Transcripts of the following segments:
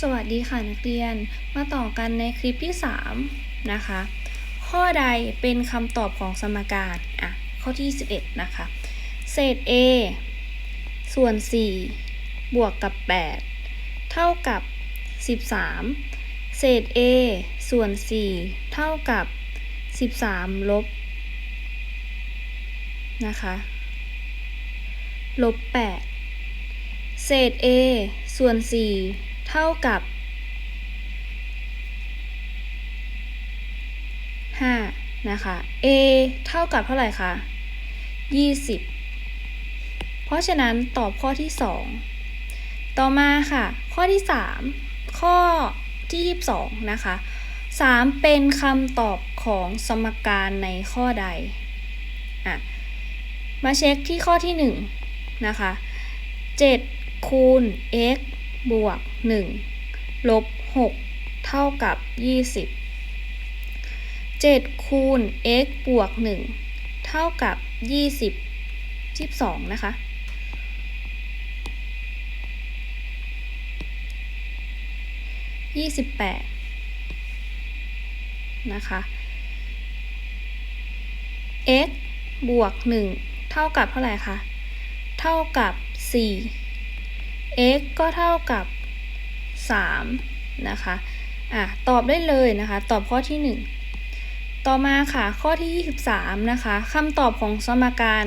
สวัสดีค่ะนักเรียน มาต่อกันในคลิปที่ 3 นะคะ ข้อใดเป็นคำตอบของสมการอะข้อที่ 11 นะคะ เศษ a ส่วน 4 บวกกับ 8 เท่ากับ 13 เศษ a ส่วน 4 เท่ากับ 13 ลบ นะคะ ลบ 8 เศษ a ส่วน 4 เท่ากับ 5 นะคะ a เท่ากับเท่าไหร่คะ 20 เพราะฉะนั้นตอบข้อที่ 2 ต่อมาค่ะ ข้อที่ 3 ข้อที่ 22 นะคะ 3 เป็นคำตอบของสมการในข้อใดอะมาเช็คที่ข้อที่ 1 นะคะ 7 คูณ x บวกหนึ่งลบหกเท่ากับยี่สิบเจ็ดคูณ x บวกหนึ่งเท่ากับยี่สิบสิบสองนะคะยี่สิบแปดนะคะ x บวกหนึ่งเท่ากับเท่าไหร่คะ เท่ากับสี่ x ก็เท่ากับ 3 นะคะ อะ ตอบได้เลยนะคะ ตอบข้อที่ 1 ต่อมาค่ะ ข้อที่ 23 นะคะคำตอบของสมการ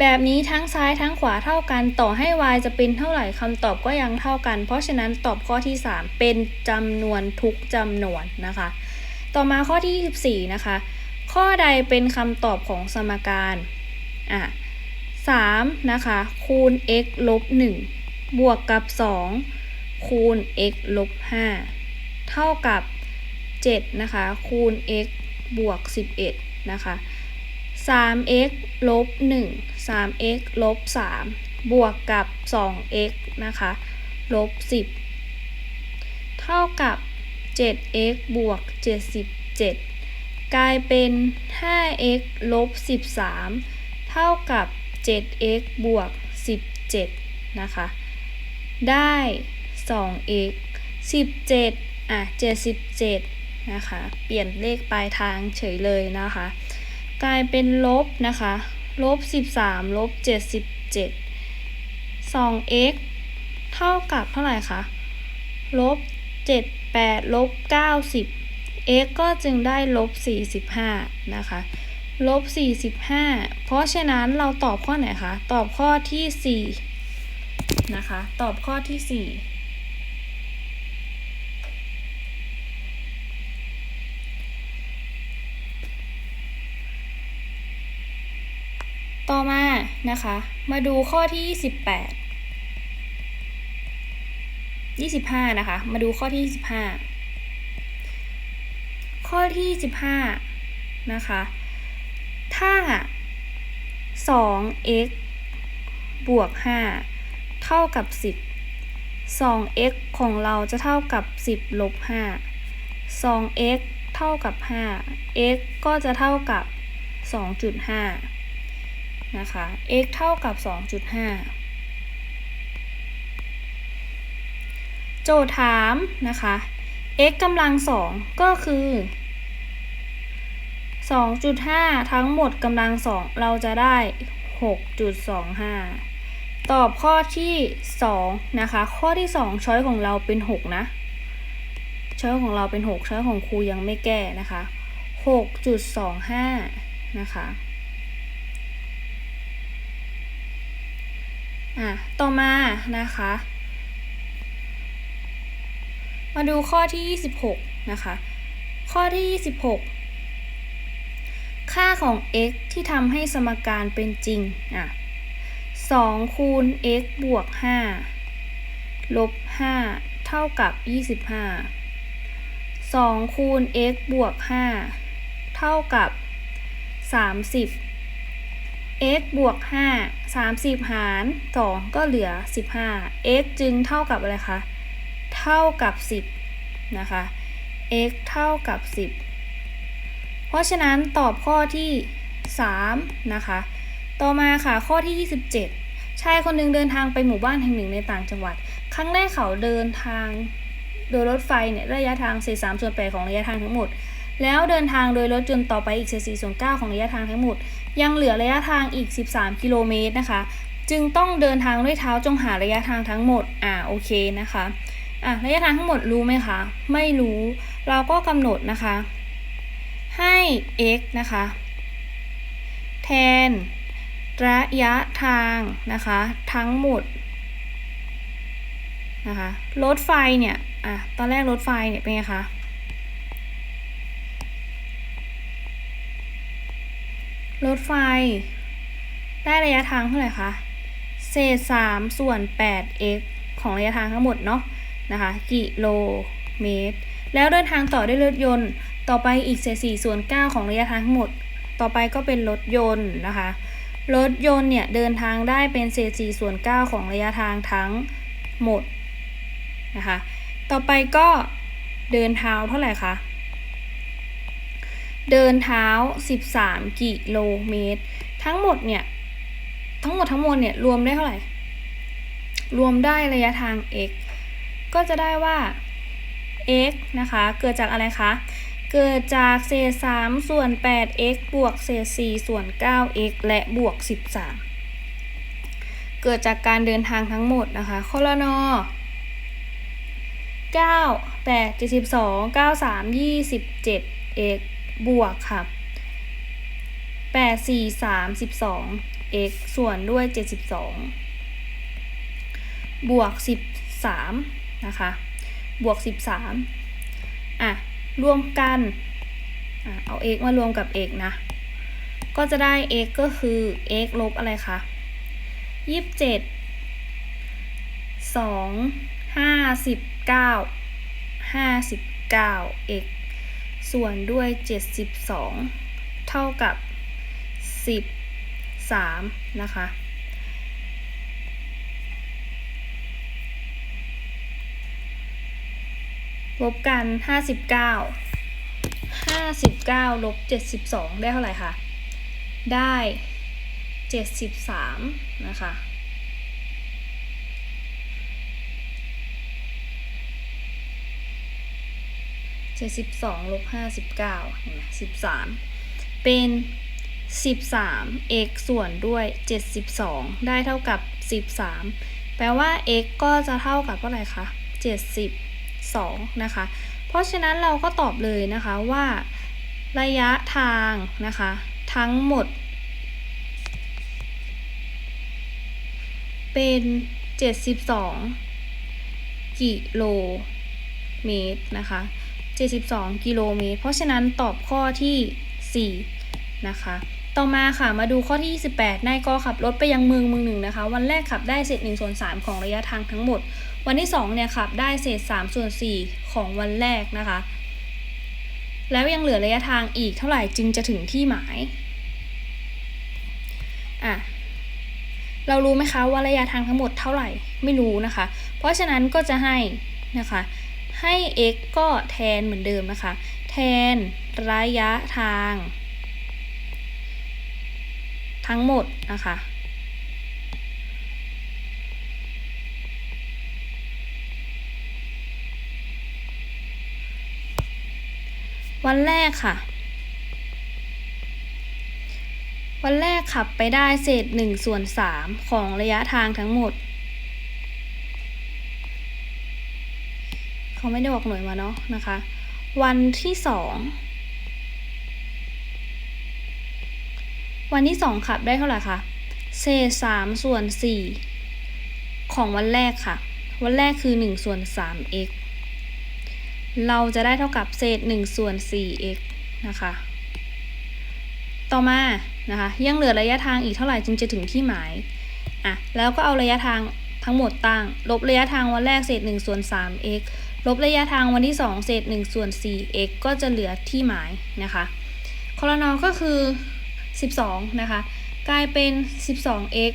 แบบนี้ทั้งซ้ายทั้งขวาเท่ากัน ต่อให้ y จะเป็นเท่าไหร่คำตอบก็ยังเท่ากัน เพราะฉะนั้นตอบข้อที่ 3 เป็นจำนวนทุกจำนวนนะคะ ต่อมาข้อที่ 24 นะคะ ข้อใดเป็นคำตอบของสมการ อะ3นะคะ คูณ x ลบ1 บวกกับ 2 คูณ x ลบ 5 เท่ากับ 7 นะคะ คูณ x บวก 11 นะคะ 3x ลบ 1 3x ลบ 3 บวกกับ 2x นะคะ ลบ 10 เท่ากับ 7x บวก 77 กลายเป็น 5x ลบ 13 เท่ากับ 7x บวก 17 นะคะ ได้ 2x 17อะ77นะคะ เปลี่ยนเลขปลายทางเฉยเลยนะคะ กลายเป็นลบนะคะลบ13ลบ77 2x เท่ากับเท่าไหร่คะลบ78ลบ90 x ก็จึงได้ลบ45นะคะลบ45 เพราะฉะนั้นเราตอบข้อไหนคะ ตอบข้อที่ 4 นะคะ ตอบข้อที่ 4 ต่อมานะคะ มาดูข้อที่ 28 25 นะคะ มาดูข้อที่ 25 ข้อที่ 25 นะคะ ถ้า 2x บวก 5 เท่ากับ 10 2x ของเราจะเท่ากับ 10ลบ5 2x เท่ากับ 5 x ก็จะเท่ากับ 2.5 นะคะ x เท่ากับ 2.5 โจทย์ถามนะคะ x กำลังสองก็คือ2.5 ทั้งหมดกำลังสองเราจะได้ 6.25 ตอบข้อที่2นะคะ ข้อที่ 2 ช้อยของเราเป็น 6 นะ ช้อยของเราเป็น 6 ช้อยของครูยังไม่แก้นะคะ 6.25 นะคะ อะ ต่อมานะคะ มาดูข้อที่ 26 นะคะ ข้อที่ 26 ค่าของ x ที่ทำให้สมการเป็นจริง อะ 2คูณ x บวก 5 ลบ 5 เท่ากับ 25 2คูณ x บวก 5 เท่ากับ 30 x บวก 5 30 หาร 2 ก็เหลือ 15 x จึงเท่ากับอะไรคะ เท่ากับ 10 นะคะ x เท่ากับ 10 เพราะฉะนั้นตอบข้อที่ 3 นะคะ ต่อมาค่ะข้อที่ 27 ชายคนหนึ่งเดินทางไปหมู่บ้านแห่งหนึ่งในต่างจังหวัด ครั้งแรกเขาเดินทางโดยรถไฟเนี่ยระยะทางเศษ3ส่วน8ของระยะทางทั้งหมด แล้วเดินทางโดยรถยนต์ต่อไปอีกเศษ4ส่วน9ของระยะทางทั้งหมด ยังเหลือระยะทางอีก 13 กิโลเมตรนะคะ จึงต้องเดินทางด้วยเท้าจงหาระยะทางทั้งหมด อ่าโอเคนะคะ อะระยะทางทั้งหมดรู้ไหมคะ ไม่รู้ เราก็กำหนดนะคะ ให้ x นะคะ แทน ระยะทางนะคะ ทั้งหมดนะคะรถไฟเนี่ยอะตอนแรกรถไฟเนี่ยเป็นไงคะรถไฟ ได้ระยะทางเท่าไหร่คะเศษ3ส่วน 8x ของระยะทางทั้งหมดเนาะนะคะกิโลเมตร แล้วเดินทางต่อด้วยรถยนต์ต่อไปอีกเศษ4ส่วน 9 ของระยะทางทั้งหมด ต่อไปก็เป็นรถยนต์นะคะ รถยนต์เนี่ยเดินทางได้เป็นเศษ4ส่วน9ของระยะทางทั้งหมดนะคะ ต่อไปก็เดินเท้าเท่าไหร่คะ เดินเท้า 13 กิโลเมตร ทั้งหมดเนี่ย ทั้งหมดทั้งมวลเนี่ยรวมได้เท่าไหร่ รวมได้ระยะทาง x ก็จะได้ว่า x นะคะ เกิดจากอะไรคะ เกิดจากเศษ3ส่วน 8x บวกเศษ4ส่วน 9x และบวก 13 เกิดจากการเดินทางทั้งหมดนะคะคลนอ9 8 72 93 27 x บวกค่ะ 8 4 32 x ส่วนด้วย 72 บวก 13 นะคะ บวก 13 อะ รวมกันอเอา x มารวมกับ x นะ ก็จะได้ x ก็คือ x ลบอะไรคะ27 2 59 59 x ส่วนด้วย72เท่ากับ13นะคะ ลบกัน 59 59ลบ72 ได้เท่าไหร่คะ ได้ 73 นะคะ เจ็ดสิบสองลบห้าสิบเก้าสิบสามเป็นสิบสามเอกส่วนด้วยเจ็ดสิบสองได้เท่ากับสิบสามแปลว่า x ก็จะเท่ากับเท่าไหร่คะเจ็ดสิบ 2 นะคะ เพราะฉะนั้นเราก็ตอบเลยนะคะว่าระยะทางนะคะ ทั้งหมด เป็น 72 กิโลเมตรนะคะ 72 กิโลเมตร เพราะฉะนั้นตอบข้อที่ 4 นะคะ ต่อมาค่ะมาดูข้อที่ 28นายกขับรถไปยังเมืองเมืองหนึ่งนะคะ วันแรกขับได้เศษ1ส่วน3ของระยะทางทั้งหมด วันที่2เนี่ยขับได้เศษ3ส่วน4ของวันแรกนะคะ แล้วยังเหลือระยะทางอีกเท่าไหร่จึงจะถึงที่หมายอะเรารู้ไหมคะว่าระยะทางทั้งหมดเท่าไหร่ไม่รู้นะคะ เพราะฉะนั้นก็จะให้นะคะ ให้ x ก็แทนเหมือนเดิมนะคะ แทนระยะทาง ทั้งหมดนะคะ วันแรกค่ะ วันแรกขับไปได้เศษ1ส่วน3ของระยะทางทั้งหมดเขาไม่ได้บอกหน่วยมาเนาะนะคะ วันที่สอง วันที่สองขับได้เท่าไหร่คะเศษสามส่วนสี่ของวันแรกค่ะ วันแรกคือหนึ่งส่วนสาม x เราจะได้เท่ากับเศษหนึ่งส่วนสี่ x นะคะ ต่อมานะคะยังเหลือระยะทางอีกเท่าไหร่จึงจะถึงที่หมายอะแล้วก็เอาระยะทางทั้งหมดตั้ง ลบระยะทางวันแรกเศษ1ส่วน3 x ลบระยะทางวันที่ 2 เศษ1ส่วน4 x ก็จะเหลือที่หมายนะคะคอรนอก็คือ 12 นะคะ กลายเป็น 12x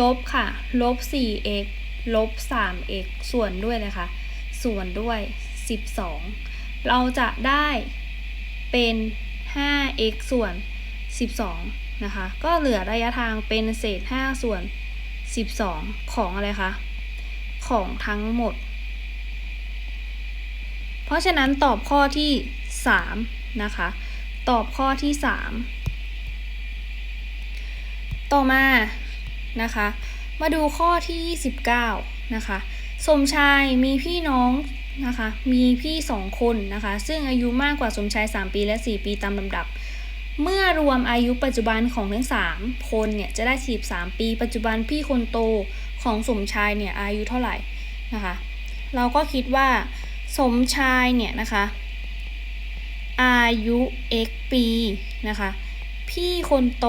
ลบค่ะ ลบ 4x ลบ 3x ส่วนด้วยเลยค่ะ ส่วนด้วย 12 เราจะได้เป็น 5x ส่วน 12 นะคะ ก็เหลือระยะทางเป็นเศษ 5 ส่วน 12 ของอะไรคะ ของทั้งหมด เพราะฉะนั้นตอบข้อที่ 3 นะคะ ตอบข้อที่ 3 ต่อมานะคะ มาดูข้อที่ 29 นะคะ สมชายมีพี่น้องนะคะ มีพี่สองคนนะคะ ซึ่งอายุมากกว่าสมชาย 3 ปีและ 4 ปีตามลำดับ เมื่อรวมอายุปัจจุบันของทั้ง 3 คนเนี่ยจะได้ 43 ปี ปัจจุบันพี่คนโตของสมชายเนี่ยอายุเท่าไหร่นะคะ เราก็คิดว่าสมชายเนี่ยนะคะ อายุ x ปีนะคะ พี่คนโต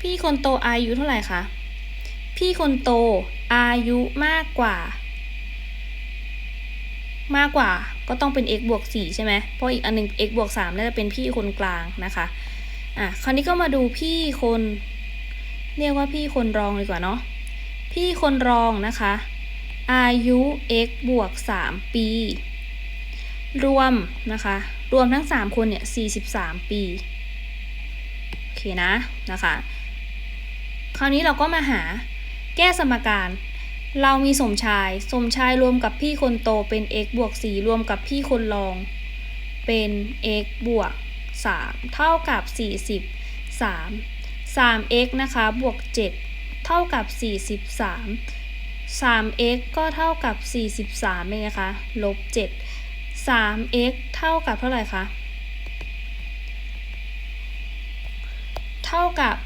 พี่คนโตอายุเท่าไหร่คะ พี่คนโตอายุมากกว่า มากกว่าก็ต้องเป็น x บวก4ใช่ไหมเพราะอีกอันหนึง x บวก3น่าจะเป็นพี่คนกลางนะคะ อะ คราวนี้ก็มาดูพี่คน เรียกว่าพี่คนรองดีกว่าเนาะ พี่คนรองนะคะ อายุ x บวก3ปี รวมนะคะ รวมทั้ง 3 คนเนี่ย 43 ปี โอเคนะ นะคะ คราวนี้เราก็มาหาแก้สมการ เรามีสมชาย สมชายรวมกับพี่คนโตเป็น x บวก 4 รวมกับพี่คนรอง เป็น x บวก 3 เท่ากับ 43 3x นะคะบวก 7 เท่ากับ 43 3x ก็เท่ากับ 43เองนะคะลบ 7 3x เท่ากับเท่าไหร่คะ เท่ากับ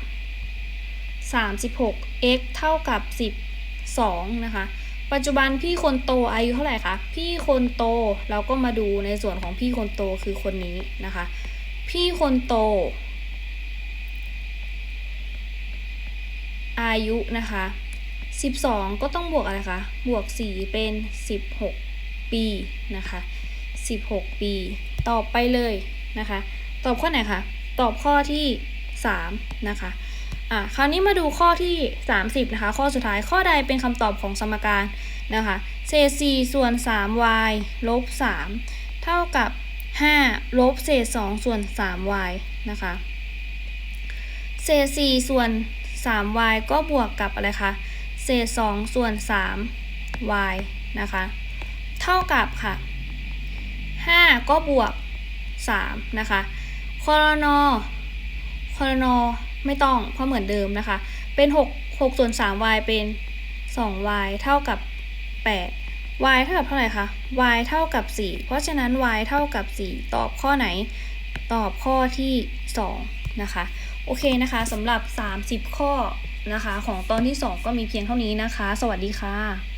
36 x เท่ากับ 12 นะคะ ปัจจุบันพี่คนโตอายุเท่าไหร่คะ พี่คนโตเราก็มาดูในส่วนของพี่คนโตคือคนนี้นะคะ พี่คนโต อายุนะคะ 12 ก็ต้องบวกอะไรคะ บวก 4 เป็น 16 ปีนะคะ 16 ปี ตอบไปเลยนะคะ ตอบข้อไหนคะ ตอบข้อที่ 3 นะคะ อะคราวนี้มาดูข้อที่ 30 นะคะ ข้อสุดท้ายข้อใดเป็นคำตอบของสมการนะคะเศษ4ส่วน 3y ลบ 3 เท่ากับ 5 ลบเศษ 2 ส่วน 3y นะคะเศษ 4 ส่วน 3y ก็บวกกับอะไรคะ เศษ 2 ส่วน 3y นะคะ เท่ากับค่ะ 5 ก็บวก 3 นะคะคอรนอคอรนอ ไม่ต้องเพราะเหมือนเดิมนะคะ เป็น 6 6ส่วน 3y เป็น 2y เท่ากับ 8 y เท่ากับเท่าไหร่คะ y เท่ากับ 4 เพราะฉะนั้น y เท่ากับ 4 ตอบข้อไหน ตอบข้อที่ 2 นะคะ โอเคนะคะสำหรับ 30 ข้อนะคะ ของตอนที่ 2 ก็มีเพียงเท่านี้นะคะ สวัสดีค่ะ